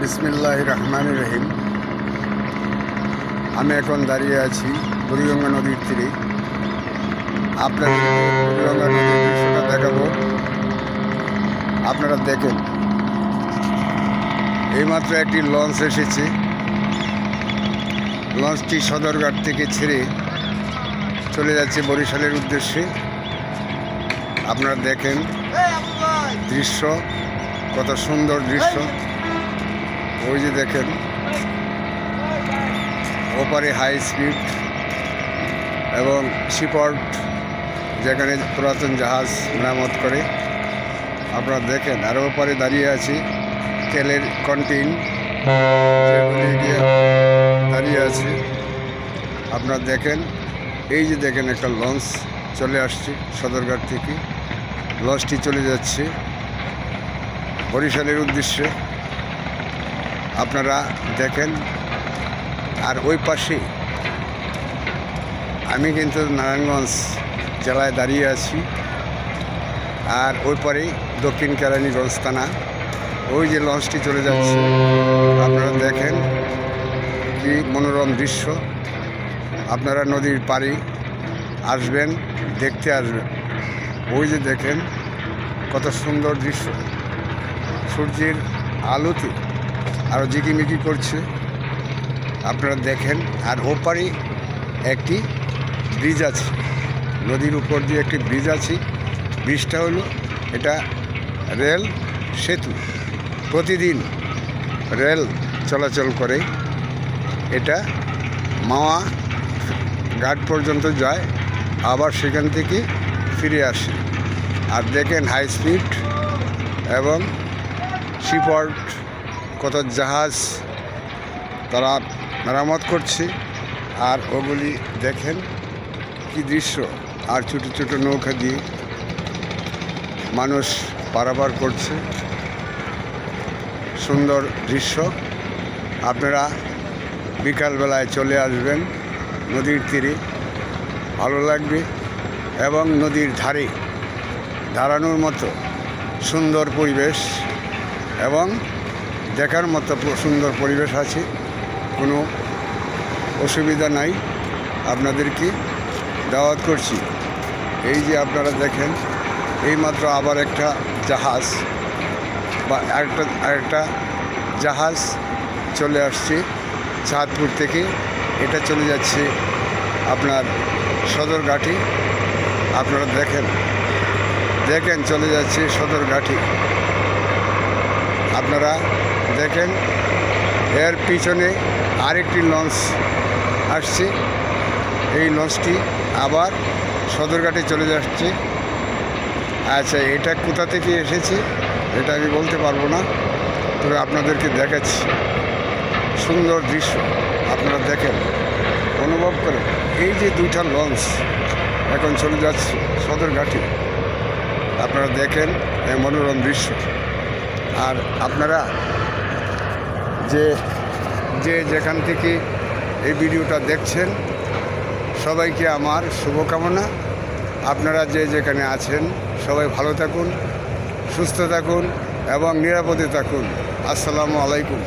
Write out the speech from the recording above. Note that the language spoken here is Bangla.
বিসমিল্লাহ রহমান রহিম। আমি এখন দাঁড়িয়ে আছি বুড়িগঙ্গা নদীর তীরে। আপনাদের বুড়িগঙ্গা নদীর দৃশ্যটা দেখাবো। আপনারা দেখেন, এইমাত্র একটি লঞ্চ এসেছে। লঞ্চটি সদরঘাট থেকে ছেড়ে চলে যাচ্ছে বরিশালের উদ্দেশ্যে। আপনারা দেখেন দৃশ্য, কত সুন্দর দৃশ্য। ওই যে দেখেন, ওপারে হাই স্পিড এবং সিপোর্ট যেখানে পুরাতন জাহাজ মেরামত করে। আপনারা দেখেন, আর ওপারে দাঁড়িয়ে আছি, তেলের কন্টিন দাঁড়িয়ে আছে। আপনারা দেখেন, এই যে দেখেন একটা লঞ্চ চলে আসছে সদরঘাট থেকে। লঞ্চটি চলে যাচ্ছে বরিশালের উদ্দেশ্যে। আপনারা দেখেন। আর ওই পাশে আমি কিন্তু নারায়ণগঞ্জ জেলায় দাঁড়িয়ে আছি। আর ওই পরেই দক্ষিণ কেরানীগঞ্জ থানা। ওই যে লঞ্চটি চলে যাচ্ছে। আপনারা দেখেন কি মনোরম দৃশ্য। আপনারা নদীর পাড়ে আসবেন, দেখতে আসবেন। ওই যে দেখেন কত সুন্দর দৃশ্য। সূর্যের আলোতে আরও জিকিমিকি করছে। আপনারা দেখেন, আর ওপারে একটি ব্রিজ আছে। নদীর উপর দিয়ে একটি ব্রিজ আছে। ব্রিজটা হলো এটা রেল সেতু। প্রতিদিন রেল চলাচল করে। এটা মাওয়া ঘাট পর্যন্ত যায়, আবার সেখান থেকে ফিরে আসে। আর দেখেন হাই স্পিড এবং সিপোর্ট কত জাহাজ তারা মেরামত করছে, আর ওগুলি দেখেন কি দৃশ্য, আর ছোটো ছোটো নৌকা দিয়ে মানুষ পারাপার করছে। সুন্দর দৃশ্য। আপনারা বিকালবেলায় চলে আসবেন নদীর তীরে, ভালো লাগবে। এবং নদীর ধারে দাঁড়ানোর মতো সুন্দর পরিবেশ এবং দেখার মতো সুন্দর পরিবেশ আছে। কোনো অসুবিধা নাই। আপনাদেরকে দাওয়াত করছি। এই যে আপনারা দেখেন, এইমাত্র আবার একটা জাহাজ বা একটা আরেকটা জাহাজ চলে আসছে চাঁদপুর থেকে। এটা চলে যাচ্ছে আপনার সদরঘাটে। আপনারা দেখেন দেখেন চলে যাচ্ছে সদরঘাটে। আপনারা দেখেন, এর পিছনে আরেকটি লঞ্চ আসছে। এই লঞ্চটি আবার সদরঘাটে চলে যাচ্ছে। আচ্ছা এটা কোথা থেকে এসেছে? এটা আমি বলতে পারব না, তবে আপনাদেরকে দেখাচ্ছি। সুন্দর দৃশ্য, আপনারা দেখেন, অনুভব করেন। এই যে দুইটা লঞ্চ এখন চলে যাচ্ছে সদরঘাটে, আপনারা দেখেন এই মনোরম দৃশ্য। আর আপনারা যে যে যেখান থেকে এই ভিডিওটা দেখছেন, সবাইকে আমার শুভকামনা। আপনারা যে যেখানে আছেন, সবাই ভালো থাকুন, সুস্থ থাকুন এবং নিরাপদে থাকুন। আসসালামু আলাইকুম।